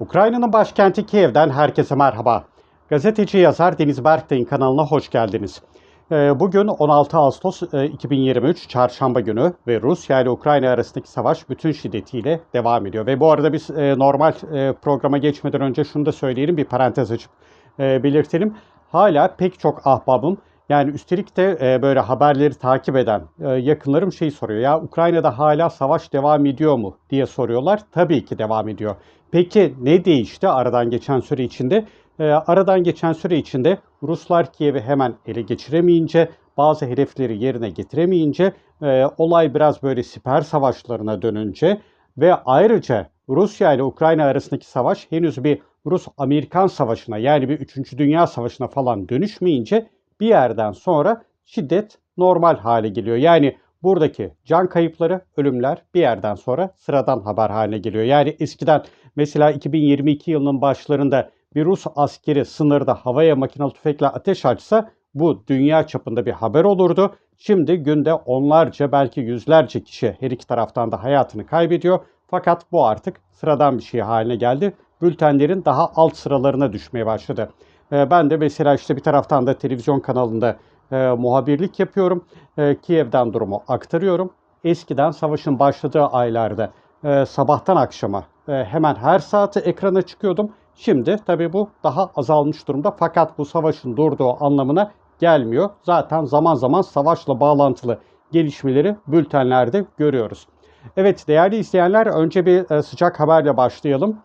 Ukrayna'nın başkenti Kiev'den herkese merhaba. Gazeteci yazar Deniz Berk'in kanalına hoş geldiniz. Ee, Bugün 16 Ağustos e, 2023 Çarşamba günü ve Rusya ile Ukrayna arasındaki savaş bütün şiddetiyle devam ediyor. Ve bu arada biz e, normal e, programa geçmeden önce şunu da söyleyelim, bir parantez açıp e, belirtelim. Hala pek çok ahbabım yani üstelik de e, böyle haberleri takip eden e, yakınlarım şey soruyor. Ya Ukrayna'da hala savaş devam ediyor mu diye soruyorlar. Tabii ki devam ediyor. Peki ne değişti aradan geçen süre içinde? E, aradan geçen süre içinde Ruslar Kiev'i hemen ele geçiremeyince, bazı hedefleri yerine getiremeyince, e, olay biraz böyle siper savaşlarına dönünce ve ayrıca Rusya ile Ukrayna arasındaki savaş henüz bir Rus-Amerikan savaşına yani bir 3. Dünya Savaşı'na falan dönüşmeyince bir yerden sonra şiddet normal hale geliyor. Yani buradaki can kayıpları, ölümler bir yerden sonra sıradan haber haline geliyor. Yani eskiden mesela 2022 yılının başlarında bir Rus askeri sınırda havaya makinalı tüfekle ateş açsa bu dünya çapında bir haber olurdu. Şimdi günde onlarca belki yüzlerce kişi her iki taraftan da hayatını kaybediyor. Fakat bu artık sıradan bir şey haline geldi. Bültenlerin daha alt sıralarına düşmeye başladı. Ee, Ben de mesela işte bir taraftan da televizyon kanalında e, muhabirlik yapıyorum. E, Kiev'den durumu aktarıyorum. Eskiden savaşın başladığı aylarda e, sabahtan akşama e, hemen her saati ekrana çıkıyordum. Şimdi tabii bu daha azalmış durumda fakat bu savaşın durduğu anlamına gelmiyor. Zaten zaman zaman savaşla bağlantılı gelişmeleri bültenlerde görüyoruz. Evet değerli izleyenler önce bir e, sıcak haberle başlayalım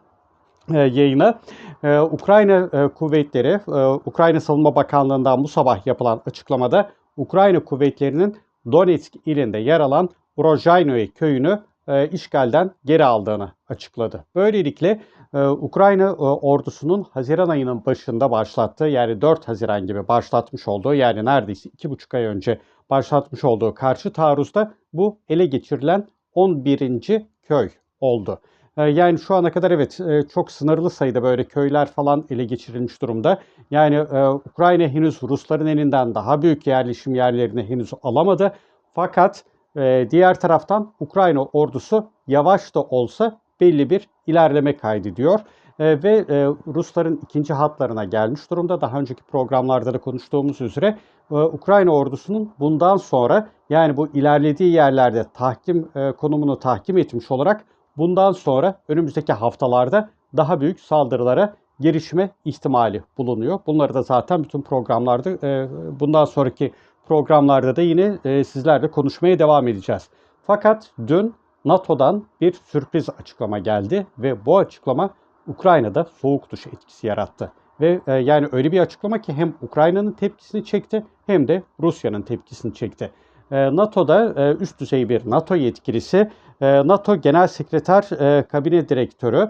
yayına. E, Ukrayna e, kuvvetleri, e, Ukrayna Savunma Bakanlığı'ndan bu sabah yapılan açıklamada Ukrayna kuvvetlerinin Donetsk ilinde yer alan Urojaynoye köyünü e, işgalden geri aldığını açıkladı. Böylelikle e, Ukrayna e, ordusunun Haziran ayının başında başlattığı yani 4 Haziran gibi başlatmış olduğu yani neredeyse 2,5 ay önce başlatmış olduğu karşı taarruzda bu ele geçirilen 11. köy oldu. E, Yani şu ana kadar evet e, çok sınırlı sayıda böyle köyler falan ele geçirilmiş durumda. Yani e, Ukrayna henüz Rusların elinden daha büyük yerleşim yerlerini henüz alamadı. Fakat e, diğer taraftan Ukrayna ordusu yavaş da olsa belli bir ilerleme kaydediyor. Ve Rusların ikinci hatlarına gelmiş durumda. Daha önceki programlarda da konuştuğumuz üzere Ukrayna ordusunun bundan sonra yani bu ilerlediği yerlerde tahkim konumunu tahkim etmiş olarak bundan sonra önümüzdeki haftalarda daha büyük saldırılara girişme ihtimali bulunuyor. Bunları da zaten bütün programlarda e, bundan sonraki programlarda da yine e, sizlerle konuşmaya devam edeceğiz. Fakat dün NATO'dan bir sürpriz açıklama geldi ve bu açıklama Ukrayna'da soğuk duş etkisi yarattı. Ve e, yani öyle bir açıklama ki hem Ukrayna'nın tepkisini çekti hem de Rusya'nın tepkisini çekti. E, NATO'da e, üst düzey bir NATO yetkilisi, e, NATO Genel Sekreter Kabine Direktörü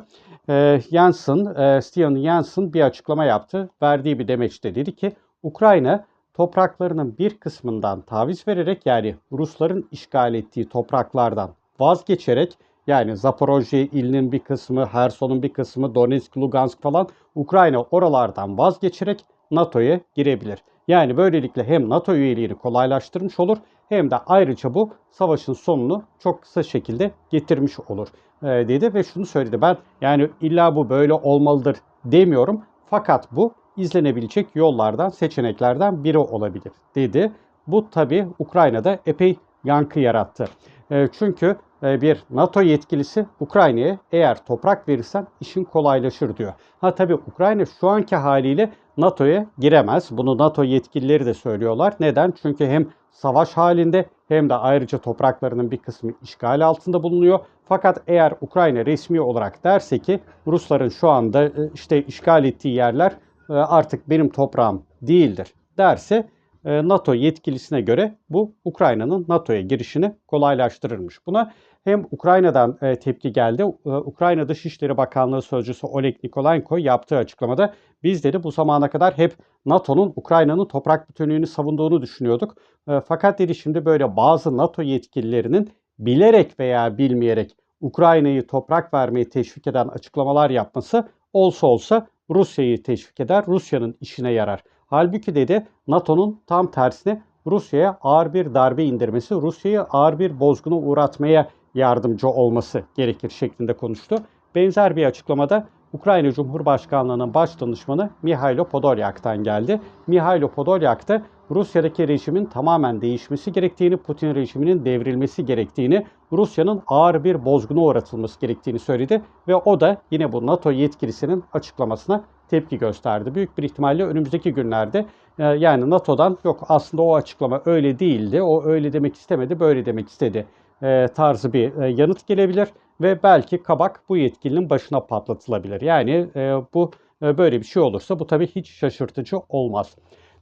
Jensen, Stian Jensen bir açıklama yaptı. Verdiği bir demeçte dedi ki Ukrayna topraklarının bir kısmından taviz vererek yani Rusların işgal ettiği topraklardan vazgeçerek yani Zaporojye ilinin bir kısmı, Herson'un bir kısmı, Donetsk, Lugansk falan Ukrayna oralardan vazgeçerek NATO'ya girebilir. Yani böylelikle hem NATO üyeliğini kolaylaştırmış olur hem de ayrıca bu savaşın sonunu çok kısa şekilde getirmiş olur e, dedi ve şunu söyledi. Ben yani illa bu böyle olmalıdır demiyorum fakat bu izlenebilecek yollardan, seçeneklerden biri olabilir dedi. Bu tabi Ukrayna'da epey yankı yarattı. E, çünkü e, bir NATO yetkilisi Ukrayna'ya eğer toprak verirsen işin kolaylaşır diyor. Ha tabi Ukrayna şu anki haliyle NATO'ya giremez. Bunu NATO yetkilileri de söylüyorlar. Neden? Çünkü hem savaş halinde hem de ayrıca topraklarının bir kısmı işgal altında bulunuyor. Fakat eğer Ukrayna resmi olarak derse ki Rusların şu anda e, işte işgal ettiği yerler e, artık benim toprağım değildir derse NATO yetkilisine göre bu Ukrayna'nın NATO'ya girişini kolaylaştırırmış. Buna hem Ukrayna'dan e, tepki geldi. E, Ukrayna Dışişleri Bakanlığı Sözcüsü Oleg Nikolenko yaptığı açıklamada biz dedi bu zamana kadar hep NATO'nun Ukrayna'nın toprak bütünlüğünü savunduğunu düşünüyorduk. E, fakat dedi şimdi böyle bazı NATO yetkililerinin bilerek veya bilmeyerek Ukrayna'yı toprak vermeye teşvik eden açıklamalar yapması olsa olsa Rusya'yı teşvik eder, Rusya'nın işine yarar. Halbuki dedi NATO'nun tam tersine Rusya'ya ağır bir darbe indirmesi, Rusya'yı ağır bir bozguna uğratmaya yardımcı olması gerekir şeklinde konuştu. Benzer bir açıklamada Ukrayna Cumhurbaşkanlığı'nın baş danışmanı Mihailo Podolyak'tan geldi. Mihailo Podolyak da Rusya'daki rejimin tamamen değişmesi gerektiğini, Putin rejiminin devrilmesi gerektiğini, Rusya'nın ağır bir bozguna uğratılması gerektiğini söyledi ve o da yine bu NATO yetkilisinin açıklamasına tepki gösterdi. Büyük bir ihtimalle önümüzdeki günlerde e, yani NATO'dan yok aslında o açıklama öyle değildi, o öyle demek istemedi, böyle demek istedi e, tarzı bir e, yanıt gelebilir ve belki kabak bu yetkilinin başına patlatılabilir. Yani bu böyle bir şey olursa bu tabii hiç şaşırtıcı olmaz.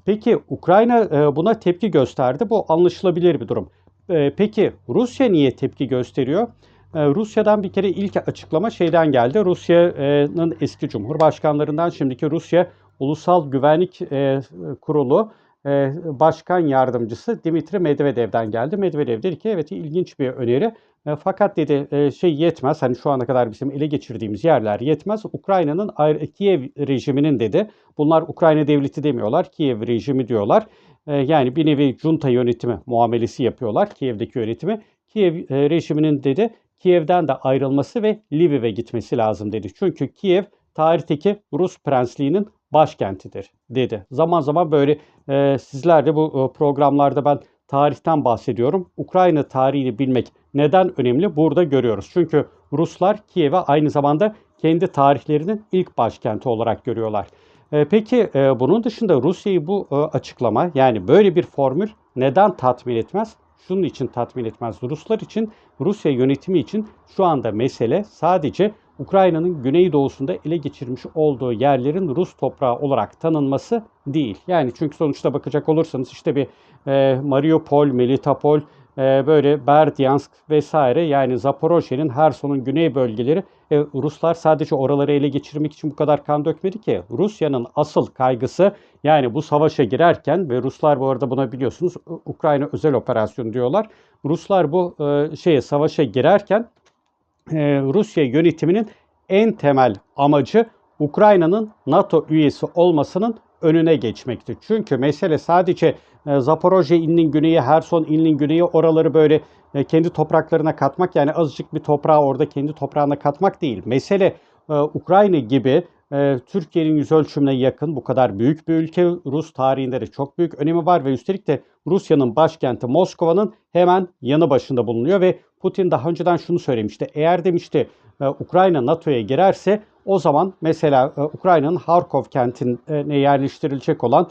Peki Ukrayna buna tepki gösterdi. Bu anlaşılabilir bir durum. Peki Rusya niye tepki gösteriyor? Rusya'dan bir kere ilk açıklama şeyden geldi. Rusya'nın eski cumhurbaşkanlarından şimdiki Rusya Ulusal Güvenlik Kurulu Başkan Yardımcısı Dimitri Medvedev'den geldi. Medvedev dedi ki evet ilginç bir öneri. Fakat dedi şey yetmez. Hani şu ana kadar bizim ele geçirdiğimiz yerler yetmez. Ukrayna'nın Kiev rejiminin dedi. Bunlar Ukrayna devleti demiyorlar. Kiev rejimi diyorlar. Yani bir nevi junta yönetimi muamelesi yapıyorlar Kiev'deki yönetimi. Kiev rejiminin dedi Kiev'den de ayrılması ve Lviv'e gitmesi lazım dedi. Çünkü Kiev tarihteki Rus prensliğinin başkentidir dedi. Zaman zaman böyle e, sizler de bu e, programlarda ben tarihten bahsediyorum. Ukrayna tarihini bilmek neden önemli? Burada görüyoruz. Çünkü Ruslar Kiev'e aynı zamanda kendi tarihlerinin ilk başkenti olarak görüyorlar. E, peki e, bunun dışında Rusya'yı bu e, açıklama yani böyle bir formül neden tatmin etmez? Şunun için tatmin etmez. Ruslar için, Rusya yönetimi için şu anda mesele sadece Ukrayna'nın güneydoğusunda ele geçirmiş olduğu yerlerin Rus toprağı olarak tanınması değil. Yani çünkü sonuçta bakacak olursanız işte bir e, Mariupol, Melitopol, e, böyle Berdyansk vesaire yani Zaporojye'nin Herson'un güney bölgeleri e, Ruslar sadece oraları ele geçirmek için bu kadar kan dökmedi ki. Rusya'nın asıl kaygısı yani bu savaşa girerken ve Ruslar bu arada buna biliyorsunuz Ukrayna özel operasyon diyorlar. Ruslar bu e, şeye savaşa girerken e, Rusya yönetiminin en temel amacı Ukrayna'nın NATO üyesi olmasının önüne geçmekti. Çünkü mesele sadece e, Zaporojye ilinin güneyi, Herson ilinin güneyi oraları böyle e, kendi topraklarına katmak yani azıcık bir toprağı orada kendi toprağına katmak değil. Mesele e, Ukrayna gibi Türkiye'nin yüz ölçümüne yakın bu kadar büyük bir ülke Rus tarihinde de çok büyük önemi var ve üstelik de Rusya'nın başkenti Moskova'nın hemen yanı başında bulunuyor ve Putin daha önceden şunu söylemişti. Eğer demişti Ukrayna NATO'ya girerse o zaman mesela Ukrayna'nın Harkov kentine yerleştirilecek olan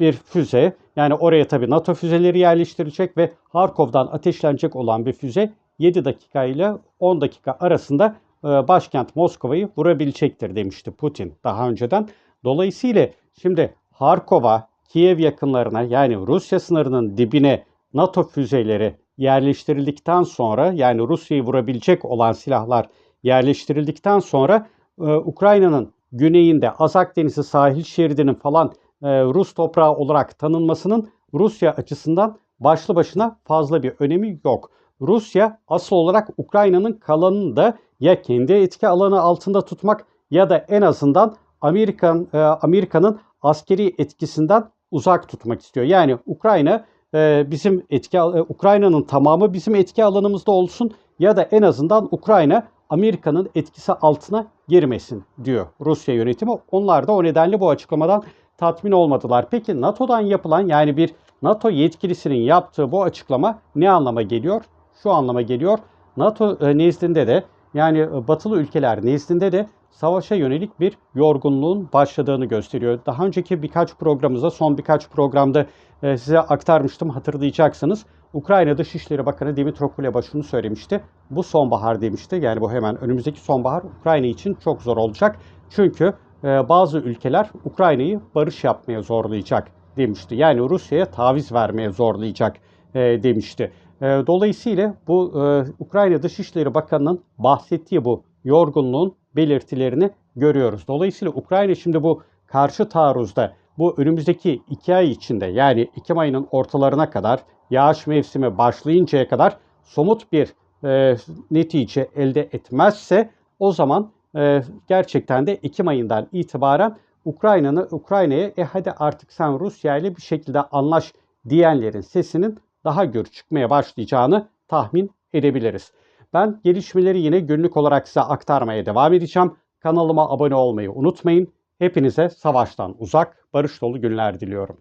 bir füze yani oraya tabii NATO füzeleri yerleştirilecek ve Harkov'dan ateşlenecek olan bir füze 7 dakika ile 10 dakika arasında başkent Moskova'yı vurabilecektir demişti Putin daha önceden. Dolayısıyla şimdi Harkov'a, Kiev yakınlarına yani Rusya sınırının dibine NATO füzeleri yerleştirildikten sonra yani Rusya'yı vurabilecek olan silahlar yerleştirildikten sonra Ukrayna'nın güneyinde Azak Denizi sahil şeridinin falan e, Rus toprağı olarak tanınmasının Rusya açısından başlı başına fazla bir önemi yok. Rusya asıl olarak Ukrayna'nın kalanını da ya kendi etki alanı altında tutmak ya da en azından Amerikan e, Amerika'nın askeri etkisinden uzak tutmak istiyor. Yani Ukrayna e, bizim etki Ukrayna'nın tamamı bizim etki alanımızda olsun ya da en azından Ukrayna Amerika'nın etkisi altına girmesin diyor Rusya yönetimi. Onlar da o nedenle bu açıklamadan tatmin olmadılar. Peki NATO'dan yapılan yani bir NATO yetkilisinin yaptığı bu açıklama ne anlama geliyor? Şu anlama geliyor. NATO e, nezdinde de yani e, batılı ülkeler nezdinde de savaşa yönelik bir yorgunluğun başladığını gösteriyor. Daha önceki birkaç programımızda, son birkaç programda e, size aktarmıştım hatırlayacaksınız. Ukrayna Dışişleri Bakanı Dimitro Kuleba şunu söylemişti. Bu sonbahar demişti. Yani bu hemen önümüzdeki sonbahar Ukrayna için çok zor olacak. Çünkü ee, bazı ülkeler Ukrayna'yı barış yapmaya zorlayacak demişti. Yani Rusya'ya taviz vermeye zorlayacak e, demişti. E, dolayısıyla bu e, Ukrayna Dışişleri Bakanı'nın bahsettiği bu yorgunluğun belirtilerini görüyoruz. Dolayısıyla Ukrayna şimdi bu karşı taarruzda bu önümüzdeki iki ay içinde yani Ekim ayının ortalarına kadar yağış mevsimi başlayıncaya kadar somut bir e, netice elde etmezse o zaman e, gerçekten de Ekim ayından itibaren Ukrayna'nı Ukrayna'ya e hadi artık sen Rusya ile bir şekilde anlaş diyenlerin sesinin daha gür çıkmaya başlayacağını tahmin edebiliriz. Ben gelişmeleri yine günlük olarak size aktarmaya devam edeceğim. Kanalıma abone olmayı unutmayın. Hepinize savaştan uzak, barış dolu günler diliyorum.